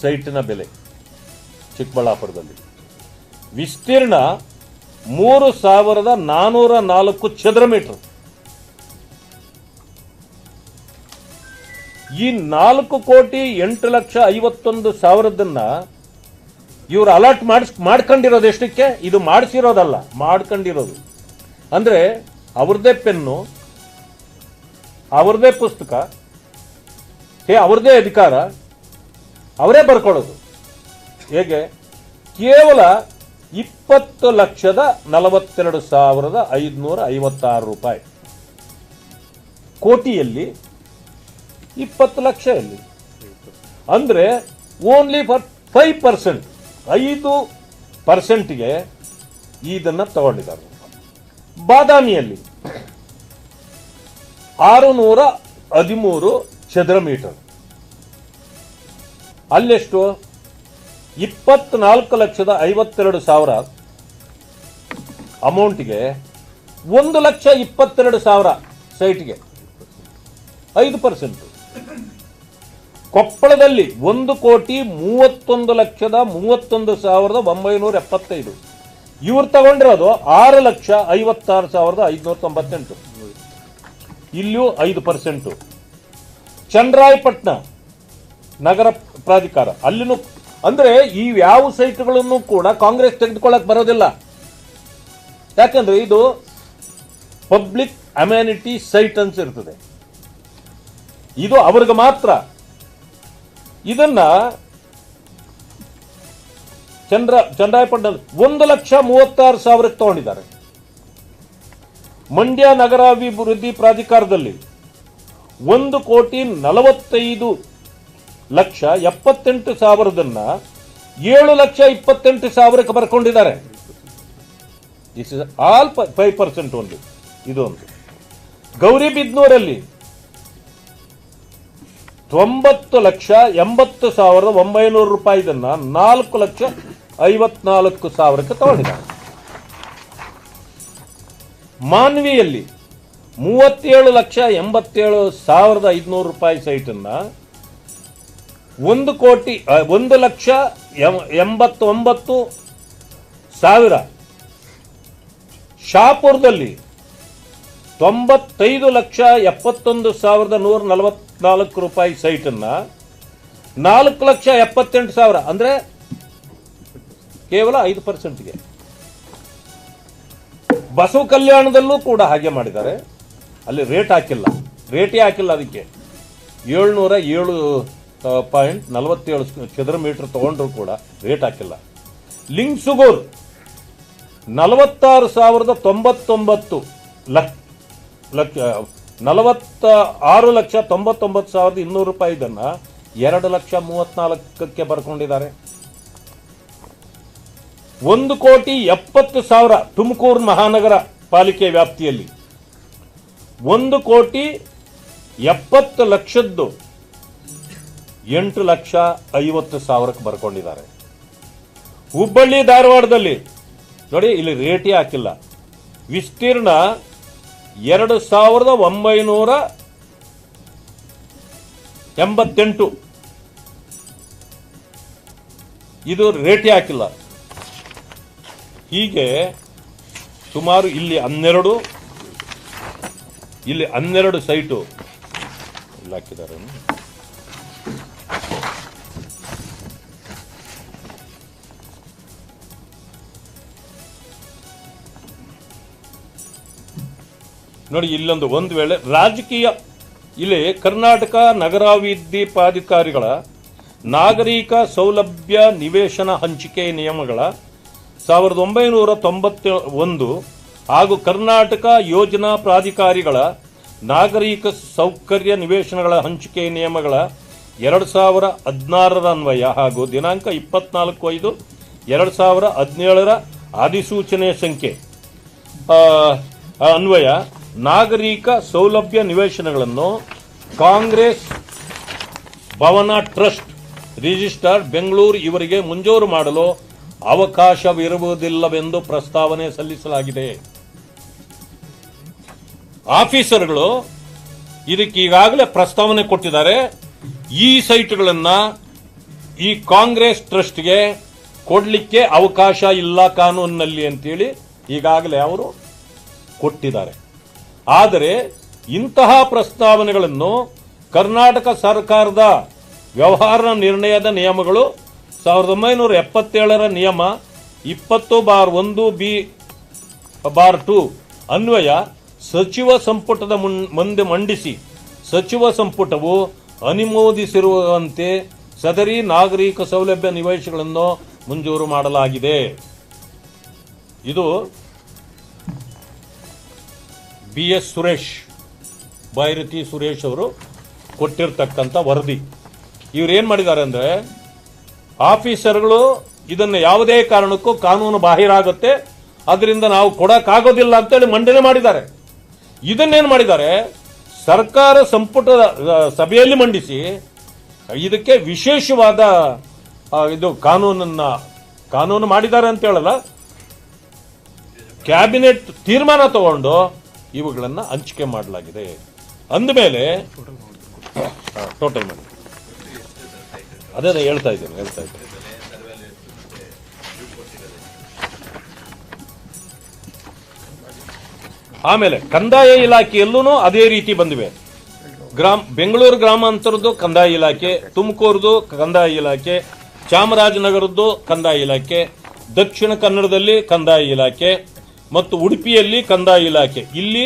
ಸೈಟಿನ ಬೆಲೆ ಚಿಕ್ಕಬಳ್ಳಾಪುರದಲ್ಲಿ. ವಿಸ್ತೀರ್ಣ ಮೂರು ಸಾವಿರದ ನಾನೂರ ನಾಲ್ಕು ಚದರ ಮೀಟರ್. ಈ ನಾಲ್ಕು ಕೋಟಿ ಎಂಟು ಲಕ್ಷ ಐವತ್ತೊಂದು ಸಾವಿರದನ್ನ ಇವರು ಅಲರ್ಟ್ ಮಾಡಿಸ್, ಮಾಡ್ಕೊಂಡಿರೋದು ಎಷ್ಟಕ್ಕೆ? ಇದು ಮಾಡಿಸಿರೋದಲ್ಲ, ಮಾಡ್ಕೊಂಡಿರೋದು. ಅಂದ್ರೆ ಅವ್ರದ್ದೇ ಪೆನ್ನು ಅವ್ರದೇ ಪುಸ್ತಕ, ಹೇ ಅವ್ರದೇ ಅಧಿಕಾರ ಅವರೇ ಬರ್ಕೊಳ್ಳೋದು ಹೇಗೆ? ಕೇವಲ ಇಪ್ಪತ್ತು ಲಕ್ಷದ ನಲವತ್ತೆರಡು ಸಾವಿರದ ಐದುನೂರ ಐವತ್ತಾರು ರೂಪಾಯಿ. ಕೋಟಿಯಲ್ಲಿ ಇಪ್ಪತ್ತು ಲಕ್ಷ ಎಲ್ಲಿ? ಅಂದರೆ ಓನ್ಲಿ ಫಾರ್ ಫೈವ್ ಪರ್ಸೆಂಟ್ ಐದು ಪರ್ಸೆಂಟ್ಗೆ ಇದನ್ನ ತಗೊಂಡಿದ್ದಾರೆ. ಬಾದಾಮಿಯಲ್ಲಿ ಆರುನೂರ ಹದಿಮೂರು ಚದರ ಮೀಟರ್. ಅಲ್ಲೆಷ್ಟು? ಇಪ್ಪತ್ನಾಲ್ಕು ಲಕ್ಷದ ಐವತ್ತೆರಡು ಸಾವಿರ. ಅಮೌಂಟ್ಗೆ ಒಂದು ಲಕ್ಷ ಇಪ್ಪತ್ತೆರಡು ಸಾವಿರ ಸೈಟ್ಗೆ. ಐದು ಪರ್ಸೆಂಟ್. ಕೊಪ್ಪಳದಲ್ಲಿ ಒಂದು ಕೋಟಿ ಮೂವತ್ತೊಂದು ಲಕ್ಷದ ಮೂವತ್ತೊಂದು ಸಾವಿರದ ಒಂಬೈನೂರ ಎಪ್ಪತ್ತೈದು. ಇವ್ರು ತಗೊಂಡಿರೋದು ಆರು ಲಕ್ಷ ಐವತ್ತಾರು ಸಾವಿರದ ಐದುನೂರ ತೊಂಬತ್ತೆಂಟು. ಇಲ್ಲಿಯೂ ಐದು ಪರ್ಸೆಂಟು. ಚಂದ್ರಾಯಪಟ್ಟಣ ನಗರ ಪ್ರಾಧಿಕಾರ. ಅಲ್ಲಿನೂ ಅಂದ್ರೆ ಈ ಯಾವ ಸೈಟ್ಗಳನ್ನು ಕೂಡ ಕಾಂಗ್ರೆಸ್ ತೆಗೆದುಕೊಳ್ಳಕ್ ಬರೋದಿಲ್ಲ. ಯಾಕಂದ್ರೆ ಇದು ಪಬ್ಲಿಕ್ ಅಮ್ಯಾನಿಟಿ ಸೈಟ್ ಅಂತ ಇರ್ತದೆ. ಇದು ಅವ್ರಿಗೆ ಮಾತ್ರ. ಇದನ್ನ ಚಂದ್ರ ಚಂದ್ರಾಯಪಟ್ಟಣ ಒಂದು ಲಕ್ಷ ಮೂವತ್ತಾರು ಸಾವಿರಕ್ಕೆ ತಗೊಂಡಿದ್ದಾರೆ. ಮಂಡ್ಯ ನಗರಾಭಿವೃದ್ಧಿ ಪ್ರಾಧಿಕಾರದಲ್ಲಿ ಒಂದು ಕೋಟಿ ನಲವತ್ತೈದು ಲಕ್ಷ ಎಪ್ಪತ್ತೆಂಟು ಸಾವಿರದನ್ನ ಏಳು ಲಕ್ಷ ಇಪ್ಪತ್ತೆಂಟು ಸಾವಿರಕ್ಕೆ ಬರ್ಕೊಂಡಿದ್ದಾರೆ. This is all five percent ಒಂದು ಇದು ಒಂದು ಗೌರಿಬಿದ್ನೂರಲ್ಲಿ ತೊಂಬತ್ತು ಲಕ್ಷ ಎಂಬತ್ತು ಸಾವಿರದ ಒಂಬೈನೂರು ರೂಪಾಯಿದನ್ನ ನಾಲ್ಕು ಲಕ್ಷ ಐವತ್ನಾಲ್ಕು ಸಾವಿರಕ್ಕೆ ತಗೊಂಡಿದ್ದಾರೆ. ಮಾನ್ವಿಯಲ್ಲಿ ಮೂವತ್ತೇಳು ಲಕ್ಷ ಎಂಬತ್ತೇಳು ಸಾವಿರದ ಐದುನೂರು ರೂಪಾಯಿ ಸೈಟನ್ನ ಒಂದು ಕೋಟಿ ಒಂದು ಲಕ್ಷ ಎಂಬತ್ತೊಂಬತ್ತು ಸಾವಿರ. ಶಾಪುರದಲ್ಲಿ ತೊಂಬತ್ತೈದು ಲಕ್ಷ ಎಪ್ಪತ್ತೊಂದು ಸಾವಿರದ ನೂರ ನಲವತ್ನಾಲ್ಕು ರೂಪಾಯಿ ಸೈಟನ್ನು ನಾಲ್ಕು ಲಕ್ಷ ಎಪ್ಪತ್ತೆಂಟು ಸಾವಿರ, ಅಂದ್ರೆ ಕೇವಲ ಐದು ಪರ್ಸೆಂಟ್ಗೆ. ಬಸವ ಕಲ್ಯಾಣದಲ್ಲೂ ಕೂಡ ಹಾಗೆ ಮಾಡಿದ್ದಾರೆ. ಅಲ್ಲಿ ರೇಟ್ ಹಾಕಿಲ್ಲ. ರೇಟೇ ಹಾಕಿಲ್ಲ ಅದಕ್ಕೆ. ಏಳ್ನೂರ ಏಳು ಪಾಯಿಂಟ್ ನಲವತ್ತೇಳು ಚದರ ಮೀಟರ್ ತಗೊಂಡ್ರು ಕೂಡ ರೇಟ್ ಹಾಕಿಲ್ಲ. ಲಿಂಗ್ಸುಗೂರ್ ನಲವತ್ತಾರು ಸಾವಿರದ ತೊಂಬತ್ತೊಂಬತ್ತು ಲಕ್ಷ ನಲವತ್ತ ಆರು ಲಕ್ಷ ತೊಂಬತ್ತೊಂಬತ್ತು ಸಾವಿರದ ಇನ್ನೂರು ರೂಪಾಯಿ ಇದನ್ನ ಎರಡು ಲಕ್ಷ ಮೂವತ್ನಾಲ್ಕಕ್ಕೆ ಬರ್ಕೊಂಡಿದ್ದಾರೆ. ಒಂದು ಕೋಟಿ ಎಪ್ಪತ್ತು ಸಾವಿರ ತುಮಕೂರು ಮಹಾನಗರ ಪಾಲಿಕೆ ವ್ಯಾಪ್ತಿಯಲ್ಲಿ. ಒಂದು ಕೋಟಿ ಎಪ್ಪತ್ತು ಲಕ್ಷದ್ದು ಎಂಟು ಲಕ್ಷ ಐವತ್ತು ಸಾವಿರಕ್ಕೆ ಬರ್ಕೊಂಡಿದ್ದಾರೆ. ಹುಬ್ಬಳ್ಳಿ ಧಾರವಾಡದಲ್ಲಿ, ನೋಡಿ ಇಲ್ಲಿ ರೇಟೇ ಹಾಕಿಲ್ಲ. ವಿಸ್ತೀರ್ಣ ಎರಡು ಸಾವಿರದ ಒಂಬೈನೂರ ಎಂಬತ್ತೆಂಟು. ಇದು ರೇಟೇ ಹಾಕಿಲ್ಲ. ಹೀಗೆ ಸುಮಾರು ಇಲ್ಲಿ ಹನ್ನೆರಡು ಇಲ್ಲಿ ಹನ್ನೆರಡು ಸೈಟು. ಇಲ್ಲಿ ಹಾಕಿದ್ದಾರೆ. ನೋಡಿ, ಇಲ್ಲೊಂದು ಒಂದು ವೇಳೆ ರಾಜಕೀಯ. ಇಲ್ಲಿ ಕರ್ನಾಟಕ ನಗರಾಭಿವೃದ್ಧಿ ಪ್ರಾಧಿಕಾರಿಗಳ ನಾಗರಿಕ ಸೌಲಭ್ಯ ನಿವೇಶನ ಹಂಚಿಕೆ ನಿಯಮಗಳ ಸಾವಿರದ ಒಂಬೈನೂರ ತೊಂಬತ್ತ ಒಂದು ಹಾಗೂ ಕರ್ನಾಟಕ ಯೋಜನಾ ಪ್ರಾಧಿಕಾರಿಗಳ ನಾಗರಿಕ ಸೌಕರ್ಯ ನಿವೇಶನಗಳ ಹಂಚಿಕೆ ನಿಯಮಗಳ ಎರಡು ಸಾವಿರ ಹದಿನಾರರ ಅನ್ವಯ ಹಾಗೂ ದಿನಾಂಕ ಇಪ್ಪತ್ನಾಲ್ಕು ಐದು ಎರಡು ಸಾವಿರ ಹದಿನೇಳರ ಅಧಿಸೂಚನೆ ಸಂಖ್ಯೆ ಅನ್ವಯ. ನಾಗರಿಕ ಸೌಲಭ್ಯ ನಿವೇಶನಗಳನ್ನು Congress, Bhavan trust register Bengaluru ಇವರಿಗೆ ಮುಂಜೂರು ಮಾಡಲು ಅವಕಾಶವಿರುವುದಿಲ್ಲವೆಂದು ಪ್ರಸ್ತಾವನೆ ಸಲ್ಲಿಸಲಾಗಿದೆ. ಆಫೀಸರ್ಗಳು ಇದಕ್ಕೆ ಈಗಾಗಲೇ ಪ್ರಸ್ತಾವನೆ ಕೊಟ್ಟಿದ್ದಾರೆ. ಈ ಸೈಟ್ಗಳನ್ನ ಈ ಕಾಂಗ್ರೆಸ್ ಟ್ರಸ್ಟ್ಗೆ ಕೊಡಲಿಕ್ಕೆ ಅವಕಾಶ ಇಲ್ಲ ಕಾನೂನಿನಲ್ಲಿ ಅಂತೇಳಿ ಈಗಾಗಲೇ ಅವರು ಕೊಟ್ಟಿದ್ದಾರೆ. ಆದರೆ ಇಂತಹ ಪ್ರಸ್ತಾವನೆಗಳನ್ನು ಕರ್ನಾಟಕ ಸರ್ಕಾರದ ವ್ಯವಹಾರ ನಿರ್ಣಯದ ನಿಯಮಗಳು ಸಾವಿರದ ಒಂಬೈನೂರ ಎಪ್ಪತ್ತೇಳರ ನಿಯಮ ಇಪ್ಪತ್ತು ಬಾರ್ ಒಂದು ಬಿ ಬಾರ್ ಟು ಅನ್ವಯ ಸಚಿವ ಸಂಪುಟದ ಮುಂದೆ ಮಂಡಿಸಿ ಸಚಿವ ಸಂಪುಟವು ಅನುಮೋದಿಸಿರುವಂತೆ ಸದರಿ ನಾಗರಿಕ ಸೌಲಭ್ಯ ನಿವೇಶಗಳನ್ನು ಮಂಜೂರು ಮಾಡಲಾಗಿದೆ. ಇದು ಬಿ ಎಸ್ ಸುರೇಶ್, ಬೈರತಿ ಸುರೇಶ್ ಅವರು ಕೊಟ್ಟಿರ್ತಕ್ಕಂಥ ವರದಿ. ಇವ್ರು ಏನು ಮಾಡಿದ್ದಾರೆ ಅಂದರೆ, ಆಫೀಸರ್ಗಳು ಇದನ್ನು ಯಾವುದೇ ಕಾರಣಕ್ಕೂ ಕಾನೂನು ಬಾಹಿರಾಗುತ್ತೆ, ಅದರಿಂದ ನಾವು ಕೊಡೋಕ್ಕಾಗೋದಿಲ್ಲ ಅಂತೇಳಿ ಮಂಡನೆ ಮಾಡಿದ್ದಾರೆ. ಇದನ್ನೇನು ಮಾಡಿದ್ದಾರೆ, ಸರ್ಕಾರ ಸಂಪುಟದ ಸಭೆಯಲ್ಲಿ ಮಂಡಿಸಿ, ಇದಕ್ಕೆ ವಿಶೇಷವಾದ ಇದು ಕಾನೂನನ್ನು, ಕಾನೂನು ಮಾಡಿದ್ದಾರೆ ಅಂತ ಹೇಳಲ್ಲ, ಕ್ಯಾಬಿನೆಟ್ ತೀರ್ಮಾನ ತಗೊಂಡು ಇವುಗಳನ್ನ ಹಂಚಿಕೆ ಮಾಡಲಾಗಿದೆ. ಅಂದಮೇಲೆ ಟೋಟಲ್ ಮಾಡಿ ಅದೇ ಹೇಳ್ತಾ ಇದ್ದೀನಿ ಹೇಳ್ತಾ ಇದ್ದೀನಿ. ಆಮೇಲೆ, ಕಂದಾಯ ಇಲಾಖೆಯಲ್ಲೂ ಅದೇ ರೀತಿ ಬಂದಿವೆ. ಗ್ರಾಮ, ಬೆಂಗಳೂರು ಗ್ರಾಮಾಂತರದ್ದು ಕಂದಾಯ ಇಲಾಖೆ, ತುಮಕೂರದು ಕಂದಾಯ ಇಲಾಖೆ, ಚಾಮರಾಜನಗರದ್ದು ಕಂದಾಯ ಇಲಾಖೆ, ದಕ್ಷಿಣ ಕನ್ನಡದಲ್ಲಿ ಕಂದಾಯ ಇಲಾಖೆ ಮತ್ತು ಉಡುಪಿಯಲ್ಲಿ ಕಂದಾಯ ಇಲಾಖೆ. ಇಲ್ಲಿ